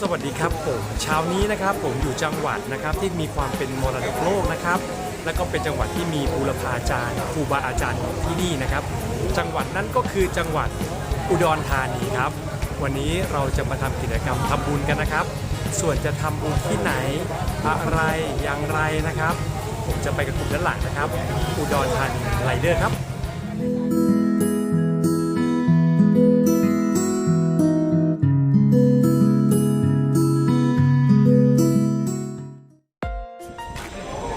สวัสดีครับผมเช้านี้นะครับผมอยู่จังหวัดนะครับที่มีความเป็นมรดกโลกนะครับ และก็เป็นจังหวัดที่มีบูรพาจารย์ครูบาอาจารย์ที่นี่นะครับ จังหวัดนั้นก็คือจังหวัดอุดรธานีครับ วันนี้เราจะมาทำกิจกรรมทำบุญกันนะครับ ส่วนจะทำบุญที่ไหนอะไรอย่างไรนะครับ ผมจะไปกับกลุ่มด้านหลังนะครับ อุดรธานีไรเดอร์ครับ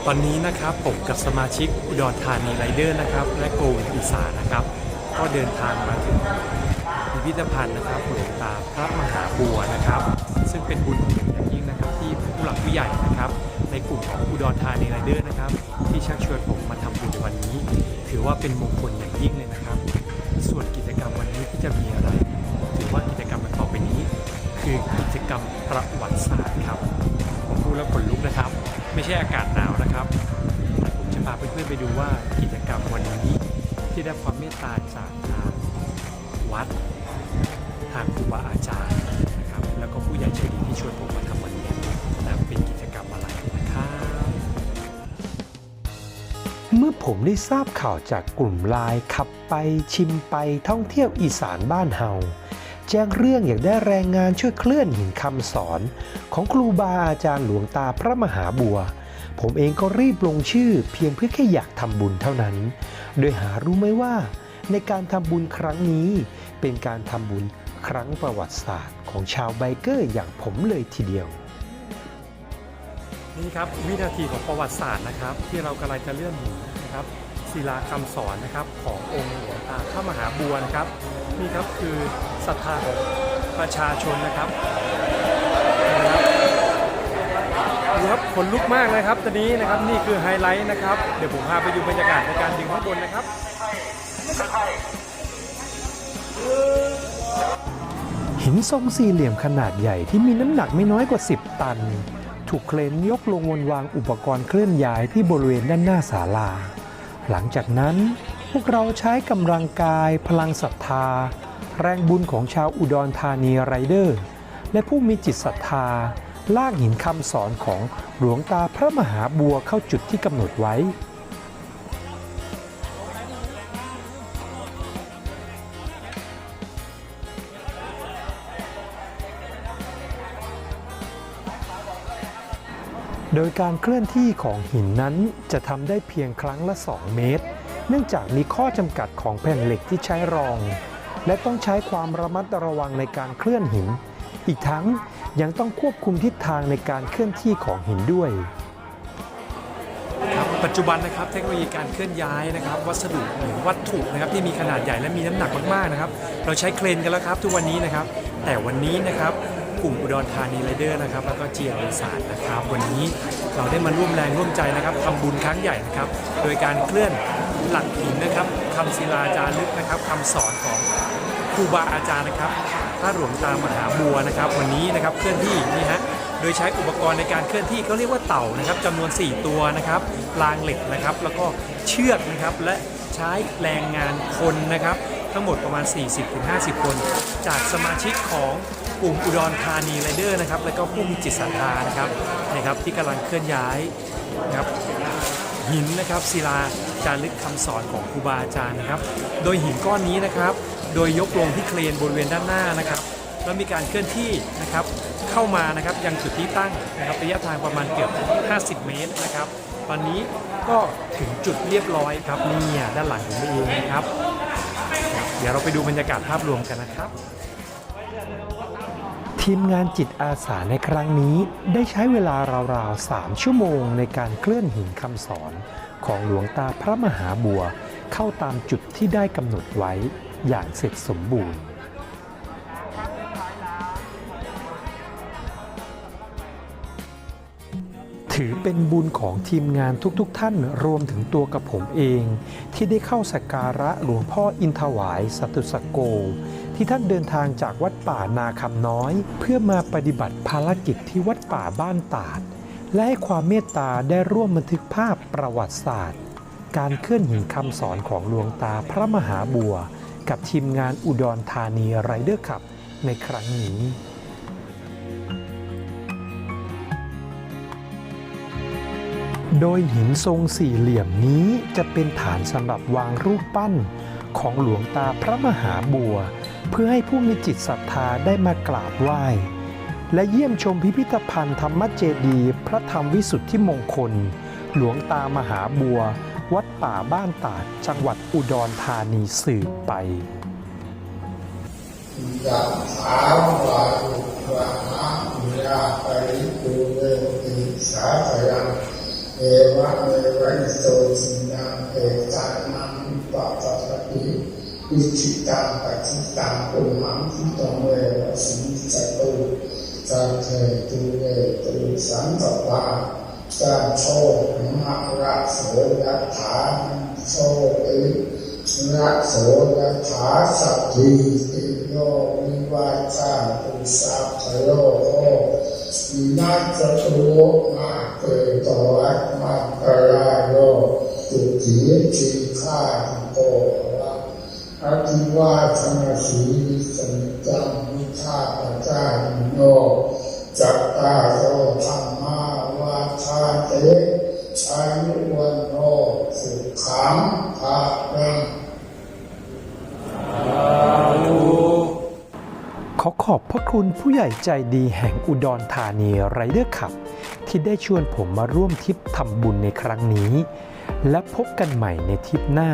ตอนนี้นะครับผมกับสมาชิกอุดรธานีไรเดอร์นะครับ และโกวิดอีสานะครับ ก็เดินทางมาถึงพิพิธภัณฑ์นะครับหลวงตาพระมหาบัวนะครับ ซึ่งเป็นบุญอย่างยิ่งนะครับ ที่ผู้หลักผู้ใหญ่นะครับ ในกลุ่มของอุดรธานีไรเดอร์นะครับ ที่ชักชวนผมมาทำบุญในวันนี้ ถือว่าเป็นมงคลอย่างยิ่งเลยนะครับ ส่วนกิจกรรมวันนี้ที่จะมีอะไร ถือว่ากิจกรรมต่อไปนี้ คือกิจกรรมประวัติศาสตร์ครับผมพูดแล้วขนลุกนะครับ ไม่ใช่อากาศหนาวนะครับ แต่ผมจะพาเพื่อนๆไปดูว่ากิจกรรมวันนี้ที่ได้ความเมตตาจากทางวัด ทางครูบาอาจารย์นะครับ แล้วก็ผู้ใหญ่ใจดีที่ชวนผมมาทำวันนี้นะเป็นกิจกรรมอะไรนะครับ เมื่อผมได้ทราบข่าวจากกลุ่มไลน์ขับไปชิมไปท่องเที่ยวอีสานบ้านเฮา แจ้งเรื่องอยากได้แรงงานช่วยเคลื่อนหินคำสอน ของครูบาอาจารย์หลวงตาพระมหาบัว ผมเองก็รีบลงชื่อเพียงเพื่อแค่อยากทำบุญเท่านั้น โดยหารู้ไหมว่า ในการทำบุญครั้งนี้ เป็นการทำบุญครั้งประวัติศาสตร์ของชาวไบเกอร์อย่างผมเลยทีเดียว นี่ครับวินาทีของประวัติศาสตร์นะครับ ที่เรากำลังจะเลื่อนหินนะครับ ศิลาคำสอนนะครับขององค์หลวงตาพระมหาบัวนะครับนี่ครับคือศรัทธาของประชาชนนะครับนะครับดูครับขนลุกมากเลยครับตอนนี้นะครับนี่คือไฮไลท์นะครับ เดี๋ยวผมพาไปดูบรรยากาศในการดึงข้างบนนะครับหินทรงสี่เหลี่ยมขนาดใหญ่ที่มีน้ำหนักไม่น้อยกว่า 10 ตัน ถูกเคลนยกลงบนวางอุปกรณ์เคลื่อนย้ายที่บริเวณด้านหน้าศาลา หลังจากนั้นพวกเราใช้กำลังกายพลังศรัทธา แรงบุญของชาวอุดรธานีไรเดอร์ และผู้มีจิตศรัทธา ลากหินคำสอนของหลวงตาพระมหาบัวเข้าจุดที่กำหนดไว้ โดยการเคลื่อนที่ของหินนั้นจะทำได้เพียงครั้งละ 2 เมตร เนื่องจากมีข้อจำกัดของแผ่นเหล็กที่ใช้รอง และต้องใช้ความระมัดระวังในการเคลื่อนหิน อีกทั้งยังต้องควบคุมทิศทางในการเคลื่อนที่ของหินด้วยครับปัจจุบันนะครับเทคโนโลยีการเคลื่อนย้ายนะครับ วัสดุหรือวัตถุนะครับที่มีขนาดใหญ่และมีน้ำหนักมากๆนะครับ เราใช้เครนกันแล้วครับทุกวันนี้นะครับ แต่วันนี้นะครับ กลุ่มอุดรธานีไรเดอร์นะครับแล้วก็เจียร์สารนะครับ วันนี้เราได้มาร่วมแรงร่วมใจนะครับทำบุญครั้งใหญ่นะครับ โดยการเคลื่อนหลักหินนะครับคำศิลาจารึกนะครับคำสอนของครูบาอาจารย์นะครับพระหลวงตามหาบัวนะครับ วันนี้นะครับเคลื่อนที่นี่ฮะโดยใช้อุปกรณ์ในการเคลื่อนที่เขาเรียกว่าเต่านะครับจำนวน 4 ตัวนะครับรางเหล็กนะครับ แล้วก็เชือกนะครับและใช้แรงงานคนนะครับ ทั้งหมดประมาณ 40-50 คน จากสมาชิกของ กลุ่มอุดรธานีไรเดอร์นะครับ แล้วก็ผู้มีจิตศรัทธานะครับนะครับ ที่กำลังเคลื่อนย้ายนะครับหินนะครับศิลาจารึกคำสอนของครูบาอาจารย์นะครับ โดยหินก้อนนี้นะครับ โดยยกลงที่เครนบริเวณด้านหน้านะครับแล้วมีการเคลื่อนที่นะครับเข้ามานะครับยังจุดที่ตั้งนะครับระยะทางประมาณเกือบ 50 เมตรนะครับ ตอนนี้ก็ถึงจุดเรียบร้อยครับนี่อะด้านหลังผมเองนะครับ เดี๋ยวเราไปดูบรรยากาศภาพรวมกันนะครับ ทีมงานจิตอาสาในครั้งนี้ได้ใช้เวลาราวๆ 3 ชั่วโมงในการเคลื่อนหินคำสอน ของหลวงตาพระมหาบัว เข้าตามจุดที่ได้กำหนดไว้อย่างเสร็จสมบูรณ์ ถือเป็นบุญของทีมงานทุกๆทท่านรวมถึงตัวกับผมเอง ที่ได้เข้าสักการะหลวงพ่ออินทวายสตุสโก ที่ท่านเดินทางจากวัดป่านาคำน้อย เพื่อมาปฏิบัติภารกิจที่วัดป่าบ้านตาด และให้ความเมตตาได้ร่วมบันทึกภาพประวัติศาสตร์ การเคลื่อนหินคำสอนของหลวงตาพระมหาบัว กับทีมงานอุดรธานีไรเดอร์ขับในครั้งนี้ โดยหินทรงสี่เหลี่ยมนี้จะเป็นฐานสำหรับวางรูปปั้นของหลวงตาพระมหาบัว เพื่อให้ผู้มีจิตศรัทธาได้มากราบไหว้ และเยี่ยมชมพิพิธภัณฑ์ธรรมเจดีพระธรรมวิสุทธิมงคล หลวงตามหาบัว วัดป่าบ้านตาดจังหวัดอุดรธานีสืบไปยะถาวารุวะหาปุยาปริปุเรติสาสยัง เอวะเมวะอิโตจินังเอตานังอุปาตตะปิอิจิตังปัจจิตังปุหังคิตังเววะสิจตุสัพเพตุเวตุสันตปาสัมโชมะระโสยะถาโชตินะโสยะถาสัพพิติโยวิวาจาตุสัพพโลโควินาศตุมา เตโตอัตมาตราโยตุติจิขาโตระอธิวาทนาสีสันจังวิชาปจายโนจัตตาโรธรรมาวาทาเตอายุวันโนสุขังภาลังขอขอบพระ คุณผู้ใหญ่ใจดีแห่งอุดรธานีไรเดอร์ขับ ที่ได้ชวนผมมาร่วมทริปทำบุญในครั้งนี้ และพบกันใหม่ในทริปหน้า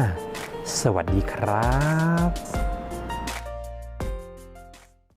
สวัสดีครับ